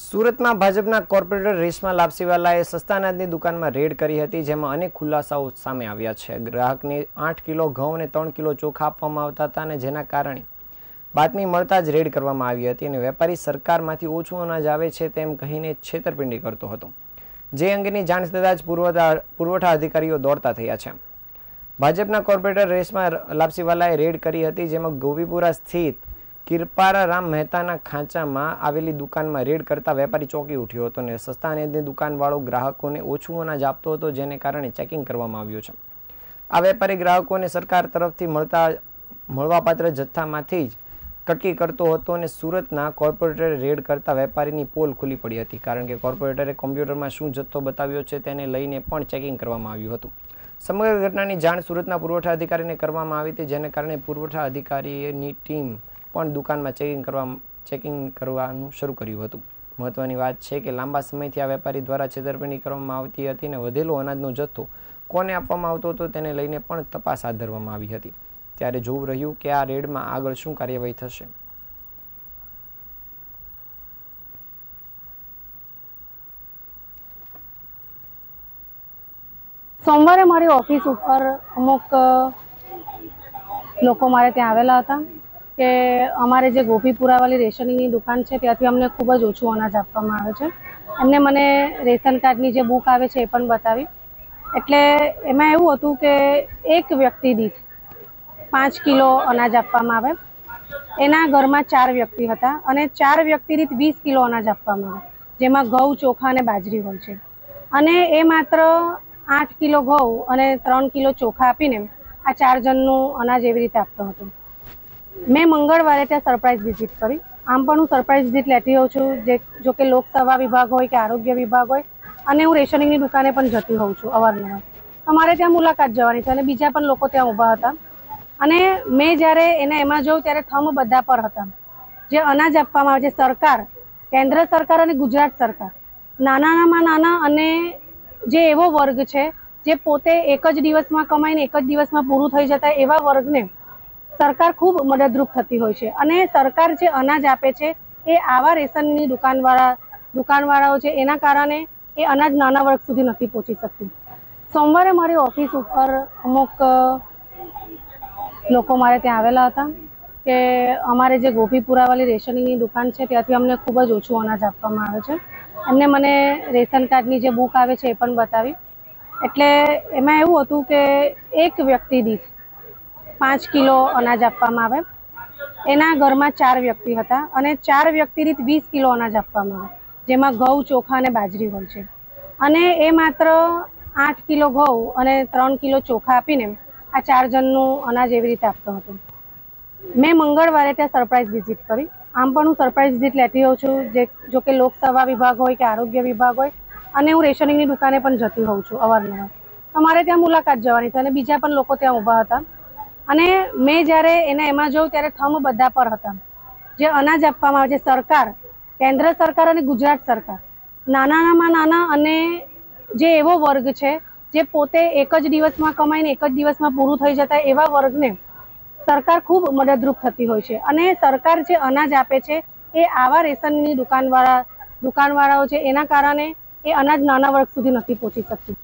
સુરતમાં ભાજપના કોર્પોરેટર રેશમા લાપસીવાલાએ સસ્તા અનાજની દુકાનમાં રેડ કરી હતી, જેમાં અનેક ખુલાસાઓ સામે આવ્યા છે. ગ્રાહકને આઠ કિલો ઘઉં અને ત્રણ કિલો ચોખા આપવામાં આવતા હતા અને જેના કારણે બાતમી મળતા જ રેડ કરવામાં આવી હતી અને વેપારી સરકારમાંથી ઓછું અનાજ આવે છે તેમ કહીને છેતરપિંડી કરતો હતો. જે અંગેની જાણ થતાં જ પુરવઠા પુરવઠા અધિકારીઓ દોડતા થયા છે. ભાજપના કોર્પોરેટર રેશમા લાપસીવાલાએ રેડ કરી હતી, જેમાં ગોપીપુરા સ્થિત કિરપારા રામ મહેતાના ખાંચામાં આવેલી દુકાનમાં રેડ કરતા વેપારી ચોંકી ઉઠ્યો હતો અને સસ્તા અનાજની દુકાનવાળો ગ્રાહકોને ઓછું અનાજ આપતો હતો, જેને કારણે ચેકિંગ કરવામાં આવ્યું છે. આ વેપારી ગ્રાહકોને સરકાર તરફથી મળતા, મળવાપાત્ર જથ્થામાંથી જ કટકી કરતો હતો અને સુરતના કોર્પોરેટરે રેડ કરતા વેપારીની પોલ ખુલ્લી પડી હતી, કારણ કે કોર્પોરેટરે કોમ્પ્યુટરમાં શું જથ્થો બતાવ્યો છે તેને લઈને પણ ચેકિંગ કરવામાં આવ્યું હતું. સમગ્ર ઘટનાની જાણ સુરતના પુરવઠા અધિકારીને કરવામાં આવી હતી, જેને કારણે પુરવઠા અધિકારીની ટીમ પણ દુકાનમાં ચેકિંગ કરવા ચેકિંગ કરવાનું શરૂ કર્યું હતું. મહત્વની વાત છે કે લાંબા સમયથી આ વેપારી દ્વારા છેતરપિંડી કરવામાં આવતી હતી અને વધેલો અનાજનો જથ્થો કોને આપવામાં આવતો હતો તેને લઈને પણ તપાસ હાથ ધરવામાં આવી હતી. ત્યારે જોવું રહ્યું કે આ રેડમાં આગળ શું કાર્યવાહી થશે. સોમવારે મારી ઓફિસ ઉપર અમુક લોકો મારે ત્યાં આવેલા હતા. કે અમારે જે ગોપીપુરાવાળી રેશનિંગની દુકાન છે, ત્યાંથી અમને ખૂબ જ ઓછું અનાજ આપવામાં આવે છે. એમને મને રેશન કાર્ડની જે બુક આવે છે, એ પણ બતાવી. એટલે એમાં એવું હતું કે એક વ્યક્તિ દીઠ પાંચ કિલો અનાજ આપવામાં આવે. એના ઘરમાં ચાર વ્યક્તિ હતા અને ચાર વ્યક્તિ દીઠ વીસ કિલો અનાજ આપવામાં આવે, જેમાં ઘઉં, ચોખા અને બાજરી હોય છે. અને એ માત્ર આઠ કિલો ઘઉં અને ત્રણ કિલો ચોખા આપીને આ ચાર જણનું અનાજ એવી રીતે આપતો હતો. મેં મંગળવારે ત્યાં સરપ્રાઇઝ વિઝિટ કરી. આમ પણ હું સરપ્રાઇઝ વિઝિટ લેતી હોઉં છું. જે, જો કે લોકસેવા વિભાગ હોય કે આરોગ્ય વિભાગ હોય, અને હું રેશનિંગની દુકાને પણ જતી હોઉં છું અવારનવાર. અમારે ત્યાં મુલાકાત જવાની છે અને બીજા પણ લોકો ત્યાં ઊભા હતા. અને મેં જ્યારે એને એમાં જોઉં ત્યારે થમ બધા પર હતા. જે અનાજ આપવામાં આવે છે, સરકાર, કેન્દ્ર સરકાર અને ગુજરાત સરકાર. નાનામાં નાના અને જે એવો વર્ગ છે, જે પોતે એક જ દિવસમાં કમાઈને એક જ દિવસમાં પૂરું થઈ જતા એવા વર્ગને સરકાર ખૂબ મદદરૂપ થતી હોય છે. અને સરકાર જે અનાજ આપે છે, એ આવા રેશનની દુકાનવાળા દુકાનવાળાઓ છે, એના કારણે એ અનાજ નાના વર્ગ સુધી નથી પહોંચી શકતું. સોમવારે મારી ઓફિસ ઉપર અમુક લોકો મારે ત્યાં આવેલા હતા કે અમારે જે ગોપીપુરાવાળી રેશનિંગની દુકાન છે, ત્યાંથી અમને ખૂબ જ ઓછું અનાજ આપવામાં આવે છે. એમને મને રેશન કાર્ડની જે બુક આવે છે, એ પણ બતાવી. એટલે એમાં એવું હતું કે એક વ્યક્તિ દીઠ પાંચ કિલો અનાજ આપવામાં આવે. એના ઘરમાં ચાર વ્યક્તિ હતા અને ચાર વ્યક્તિ દીઠ વીસ કિલો અનાજ આપવામાં આવે, જેમાં ઘઉં, ચોખા અને બાજરી હોય છે. અને એ માત્ર આઠ કિલો ઘઉં અને ત્રણ કિલો ચોખા આપીને આ ચાર જણનું અનાજ એવી રીતે આપતો હતો. મેં મંગળવારે ત્યાં સરપ્રાઇઝ વિઝિટ કરી. આમ પણ હું સરપ્રાઇઝ વિઝિટ લેતી હોઉં છું, જે જો કે લોકસેવા વિભાગ હોય કે આરોગ્ય વિભાગ હોય, અને હું રેશનિંગની દુકાને પણ જતી હોઉં છું અવારનવાર. અમારે ત્યાં મુલાકાત જવાની હતી અને બીજા પણ લોકો ત્યાં ઊભા હતા. અને મેં જ્યારે એને એમાં જોઉં ત્યારે થમ બધા પર હતા. જે અનાજ આપવામાં આવે છે, સરકાર, કેન્દ્ર સરકાર અને ગુજરાત સરકાર. નાનામાં નાના અને જે એવો વર્ગ છે, જે પોતે એક જ દિવસમાં કમાઈને એક જ દિવસમાં પૂરું થઈ જતા એવા વર્ગને સરકાર ખૂબ મદદરૂપ થતી હોય છે. અને સરકાર જે અનાજ આપે છે, એ આવા રેશનની દુકાનવાળા, દુકાનવાળાઓ છે, એના કારણે એ અનાજ નાના વર્ગ સુધી નથી પહોંચી શકતું.